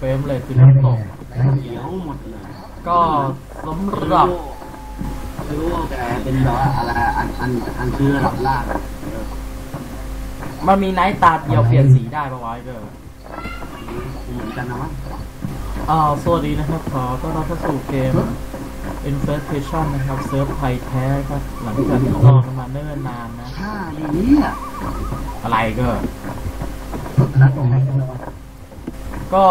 คือน้ำตกเขียวหมดเลย ก็สำหรับไม่รู้ว่าแกเป็นแบบว่าอะไรอันอันอันคือระดับล่างมันมีไนท์ตาเดียวเปลี่ยนสีได้ปะวะเกอร์เหมือนกันนะมั้งอ่าสวัสดีนะครับขอต้อนรับเข้าสู่เกม Infestation นะครับ เซิร์ฟไทยแท้ครับ หลังจากที่รอกันมาเนิ่นนานนะถ้าดีเนี่ยอะไรเกอร์แล้วตรงไหน ก็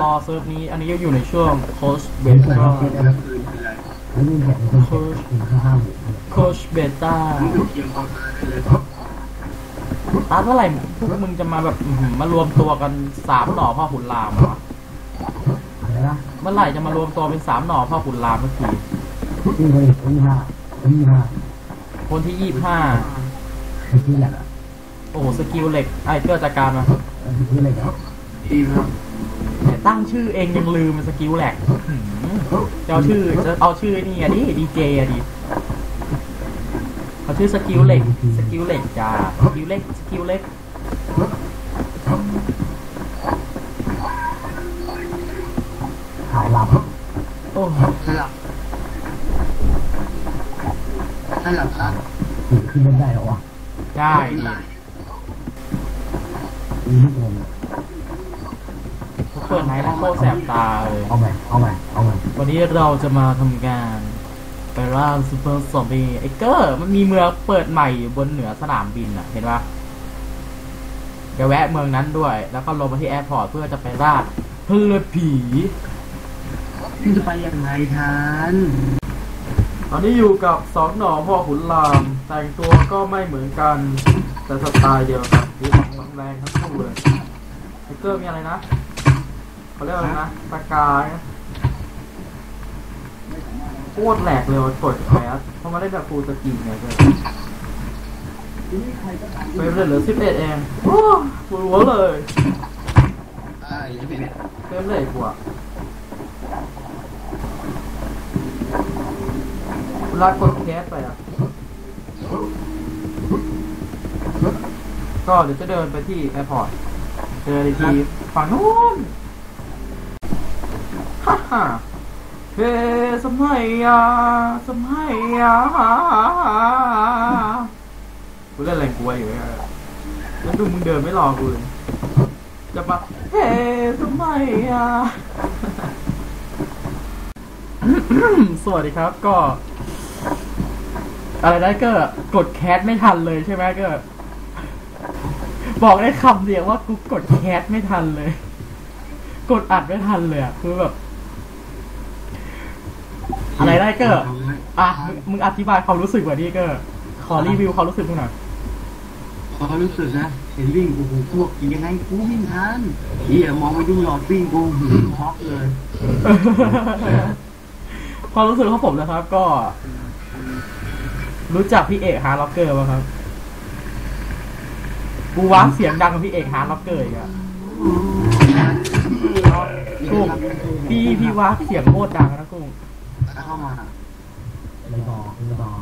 รอเซิร์ฟนี้ อันนี้ก็อยู่ในช่วงโคชเบต้าแล้วคืนคืออะไรแล้วนี่เนี่ยเป็นคนกินข้าวโคชเบต้ามึงอยู่เคียงกองเลยตาเท่าไหร่พวกมึงจะมาแบบมารวมตัวกันสามหน่อพ่อขุนรามวะอะไรนะเมื่อไหร่จะมารวมตัวเป็นสามหน่อพ่อขุนรามเมื่อกี้ที่คนที่ห้าที่ห้าคนที่ยี่ห้าที่แหละโอ้โหสกิลเหล็กไอ้เกอร์จัดการมาที่อะไรครับดีครับ ต่ตั้งชื่อเองยังลืมมันสกิลแหลกหืมจะเอาชื่อจะเอาชื่อนี่อะดิดีเจอะดิเขาชื่อสกิลเหล็กสกิลเหล็กจ้าสกิลเหล็กสกิลเหล็กหายหลับโอ้ให้หลับให้หลับครับตื่นขึ้นไม่ได้หรอวะได้ดิมีลูกอมเปิดไหนแล้วโคตรแสบตาเลย เอาไปเอาไปเอาไปวันนี้เราจะมาทำการไปร่างซูเปอร์ซอมบี้ไอ้เกอร์มันมีเมืองเปิดใหม่อยู่บนเหนือสนามบินอะ เห็นปะเดี๋ยวแวะเมืองนั้นด้วย แล้วก็ลงมาที่แอร์พอร์ตเพื่อจะไปล่าเพื่อผีมึงจะไปยังไงทันตอนนี้อยู่กับสองหน่อพ่อขุนราม แต่งตัวก็ไม่เหมือนกัน แต่สไตล์เดียวกันดูของแรงทั้งคู่เลยไอ้เกอร์มีอะไรนะ เขาเรียกอะไรนะตะกายนะโคตรแหลกเลยกดแคสเพราะมาได้แบบฟูลสกรีนไงเพื่อนเฟรมเลยเหลือสิบเอ็ดเองโอ้ปวดหัวเลยเฟรมเลยกว่าเวลากดแคสไปอะก็เดี๋ยวจะเดินไปที่แอร์พอร์ตเจอทีฝั่งนู้น เฮ้สมัยยาสมัยยากูเล่นอะไรกูวะอยู่เนี่ยแล้วดูมึงเดินไม่รอกูเลยจะมาเฮ้สมัยยาสวัสดีครับก็ อะไรได้ก็กดแคสไม่ทันเลยใช่ไหมก็ บอกได้คำเดียวว่ากูกดแคสไม่ทันเลย กดอัดไม่ทันเลยอะคือแบบ อะไรได้เกอร์อะมึงมึงอธิบายความรู้สึกกว่านี้เกอร์ขอรีวิวความรู้สึกมึงหน่อยพอเขารู้สึกนะเห็นวิ่งโอ้โหพวกยังไงกูวิ่งทันเฮียมองไม่ดูหรอกวิ่งกูหืมช็อกเลยความรู้สึกของผมนะครับ ก็ รู้จักพี่เอกฮาร์ล็อกเกอร์ป่ะครับกูว้างเสียงดังกว่าพี่เอกฮาร์ล็อกเกอร์อีกอะกุ้งพี่พี่ว้างเสียงโคตรดังนะกุ้ง เข้ามาไม่บอกไม่บอก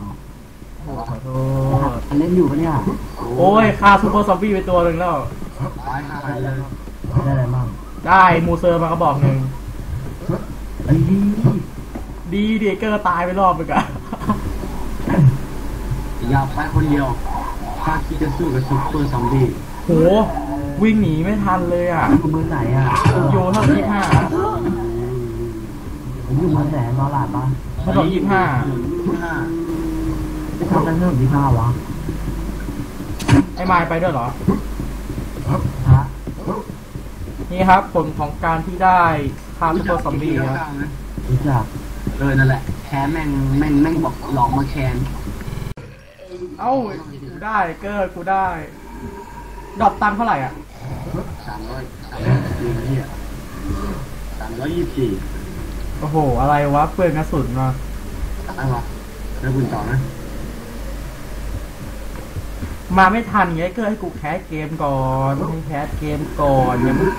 โอ้ขอโทษเล่นอยู่ปะเนี่ยโอ้ยฆ่าซูเปอร์ซอมบี้ไปตัวหนึ่งแล้ว ตายหาเลยได้อะไรบ้างได้มูเซอร์มากระบอกหนึ่งไอ้นี่ดีดีเกอร์ตายไปรอบไปกันอย่าไปคนเดียวถ้าคิดจะสู้กับซุปเปอร์ซอมบี้โหวิ่งหนีไม่ทันเลยอะอยู่เมืองไหนอะโยเท่าที่ห้าผมอ ยู่เมืองไหนนอหลาดปะถนนยี่ห้ายี่ห้าจะทำได้เท่าที่ห้าวะไอ้ไมล์ไปด้วยเหรอฮะนี่ครับผลของการที่ได้ฆ่าซูเปอร์ซอมบี้ครับรู้จักเออนั่นแหละแคนแม่งแม่งแม่งบอกหลอกมาแคนเอ้ากูได้เกอร์กูได้ ดอปตังเท่าไหร่อะสามร้อยสามร้อยสี่เนี่ยสามร้อยยี่สิบสี่ อ้โห อะไรวะเปลืองกระสุนมาอะไรวะแล้วคุณต่อนะ มาไม่ทันไงเกอร์ให้กูแคสเกมก่อนให้แคสเกมก่อนอย่ามึง